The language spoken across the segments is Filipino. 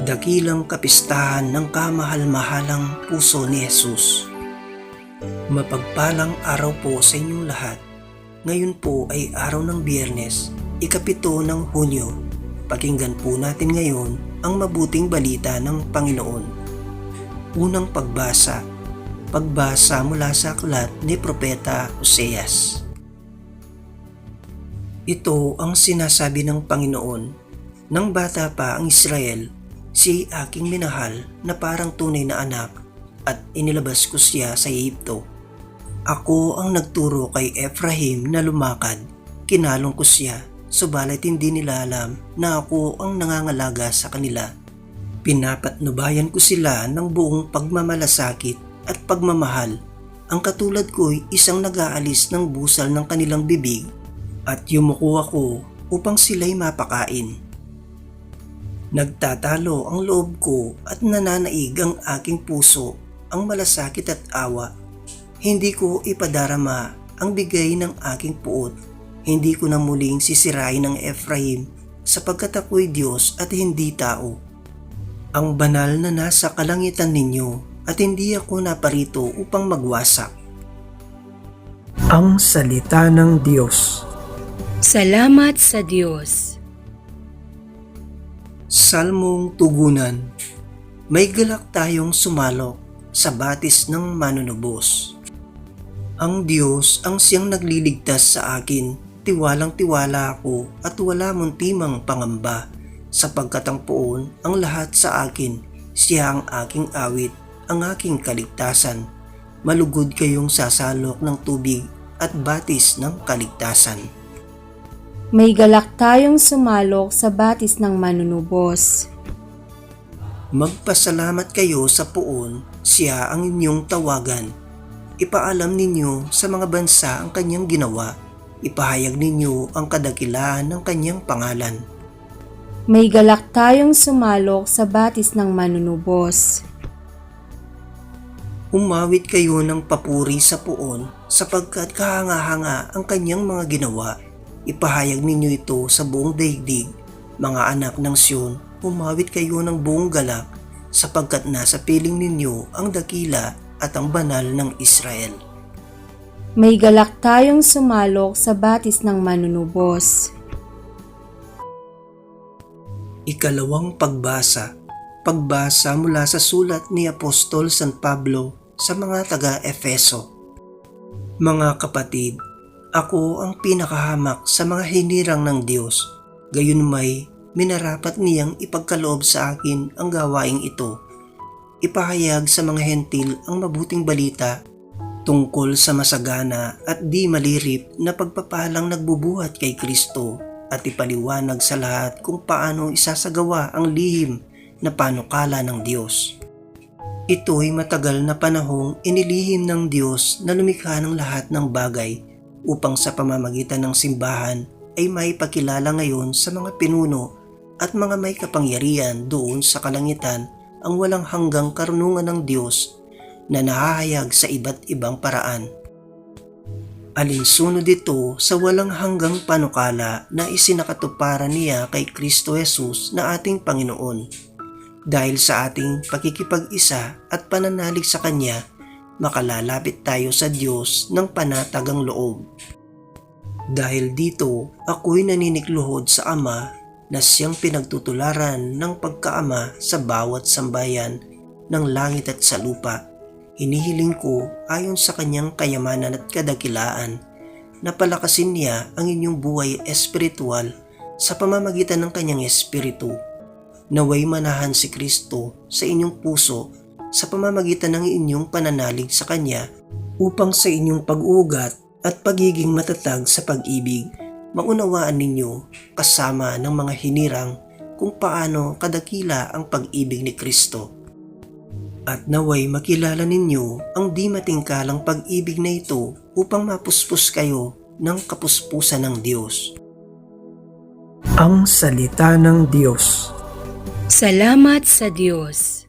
Dakilang kapistahan ng kamahal-mahalang puso ni Jesus. Mapagpalang araw po sa inyong lahat. Ngayon po ay araw ng biyernes, ikapito ng Hunyo. Pakinggan po natin ngayon ang mabuting balita ng Panginoon. Unang pagbasa, pagbasa mula sa aklat ni Propeta Oseas. Ito ang sinasabi ng Panginoon. Nang bata pa ang Israel, si aking minahal na parang tunay na anak at inilabas ko siya sa Egypto. Ako ang nagturo kay Ephraim na lumakad. Kinalong ko siya, subalit hindi nila alam na ako ang nangangalaga sa kanila. Pinapatnubayan ko sila ng buong pagmamalasakit at pagmamahal. Ang katulad ko'y isang nag-aalis ng busal ng kanilang bibig at yumuko ako upang sila'y mapakain. Nagtatalo ang loob ko at nananaig ang aking puso, ang malasakit at awa. Hindi ko ipadarama ang bigay ng aking puot. Hindi ko na muling sisirain ng Ephraim sapagkat ako'y Diyos at hindi tao. Ang banal na nasa kalangitan ninyo at hindi ako naparito upang magwasak. Ang Salita ng Diyos Salamat sa Diyos. Salmong Tugunan May galak tayong sumalok sa batis ng manunubos. Ang Diyos ang siyang nagliligtas sa akin, tiwalang tiwala ako at wala mong timang pangamba, sapagkat ang poon ang lahat sa akin, siya ang aking awit, ang aking kaligtasan. Malugod kayong sasalok ng tubig at batis ng kaligtasan. May galak tayong sumalok sa batis ng manunubos. Magpasalamat kayo sa poon, siya ang inyong tawagan. Ipaalam ninyo sa mga bansa ang kanyang ginawa. Ipahayag ninyo ang kadakilaan ng kanyang pangalan. May galak tayong sumalok sa batis ng manunubos. Umawit kayo ng papuri sa poon sapagkat kahanga-hanga ang kanyang mga ginawa. Ipahayag ninyo ito sa buong daigdig. Mga anak ng Siyon, umawit kayo ng buong galak sapagkat nasa piling ninyo ang dakila at ang banal ng Israel. May galak tayong sumalok sa batis ng manunubos. Ikalawang pagbasa. Pagbasa mula sa sulat ni Apostol San Pablo sa mga taga-Efeso. Mga kapatid, ako ang pinakahamak sa mga hinirang ng Diyos. Gayon may minarapat niyang ipagkaloob sa akin ang gawaing ito. Ipahayag sa mga hentil ang mabuting balita tungkol sa masagana at di malirip na pagpapalang nagbubuhat kay Kristo at ipaliwanag sa lahat kung paano isasagawa ang lihim na panukala ng Diyos. Ito'y matagal na panahong inilihim ng Diyos na lumikha ng lahat ng bagay upang sa pamamagitan ng simbahan ay may pakilala ngayon sa mga pinuno at mga may kapangyarihan doon sa kalangitan ang walang hanggang karunungan ng Diyos na nahahayag sa iba't ibang paraan. Alinsunod ito sa walang hanggang panukala na isinakatuparan niya kay Kristo Jesus na ating Panginoon. Dahil sa ating pakikipag-isa at pananalig sa Kanya, makalalapit tayo sa Diyos ng panatagang loob. Dahil dito, ako'y naninikluhod sa Ama na siyang pinagtutularan ng pagkaama sa bawat sambayan ng langit at sa lupa. Hinihiling ko ayon sa kanyang kayamanan at kadakilaan na palakasin niya ang inyong buhay espiritual sa pamamagitan ng kanyang espiritu. Naway manahan si Kristo sa inyong puso sa pamamagitan ng inyong pananalig sa Kanya upang sa inyong pag-ugat at pagiging matatag sa pag-ibig, maunawaan ninyo kasama ng mga hinirang kung paano kadakila ang pag-ibig ni Kristo. At naway makilala ninyo ang di matingkalang pag-ibig na ito upang mapuspos kayo ng kapuspusan ng Diyos. Ang Salita ng Diyos Salamat sa Diyos.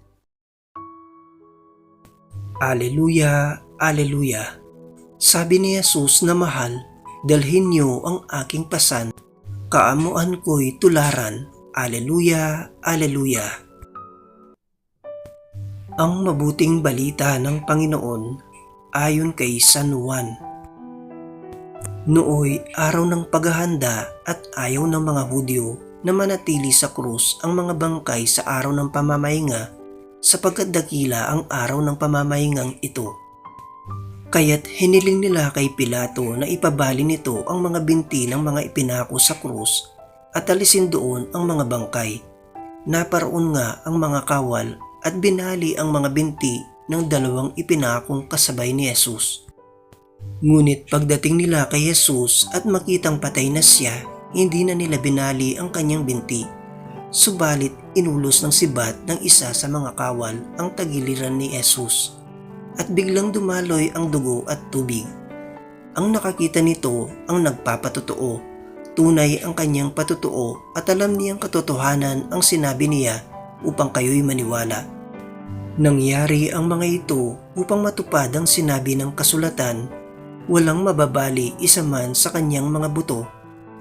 Aleluya, Aleluya. Sabi ni Jesus na mahal, dalhin niyo ang aking pasan. Kaamuan ko'y tularan. Aleluya, Aleluya. Ang mabuting balita ng Panginoon ayon kay San Juan. Nooy araw ng paghahanda at ayaw ng mga Hudyo na manatili sa krus ang mga bangkay sa araw ng pamamahinga sapagkat dakila ang araw ng pamamahingang ito. Kaya't hiniling nila kay Pilato na ipabali nito ang mga binti ng mga ipinako sa krus at alisin doon ang mga bangkay. Naparoon nga ang mga kawal at binali ang mga binti ng dalawang ipinakong kasabay ni Jesus. Ngunit pagdating nila kay Jesus at makitang patay na siya, hindi na nila binali ang kanyang binti. Subalit inulos ng sibat ng isa sa mga kawal ang tagiliran ni Jesus at biglang dumaloy ang dugo at tubig. Ang nakakita nito ang nagpapatotoo. Tunay ang kanyang patotoo at alam niyang katotohanan ang sinabi niya upang kayo'y maniwala. Nangyari ang mga ito upang matupad ang sinabi ng kasulatan, walang mababali isa man sa kanyang mga buto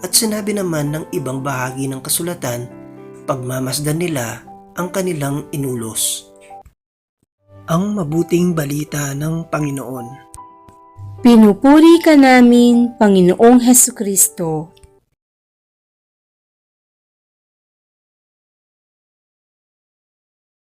at sinabi naman ng ibang bahagi ng kasulatan, pagmamasdan nila ang kanilang inulos. Ang mabuting balita ng Panginoon. Pinupuri ka namin, Panginoong Heso Kristo.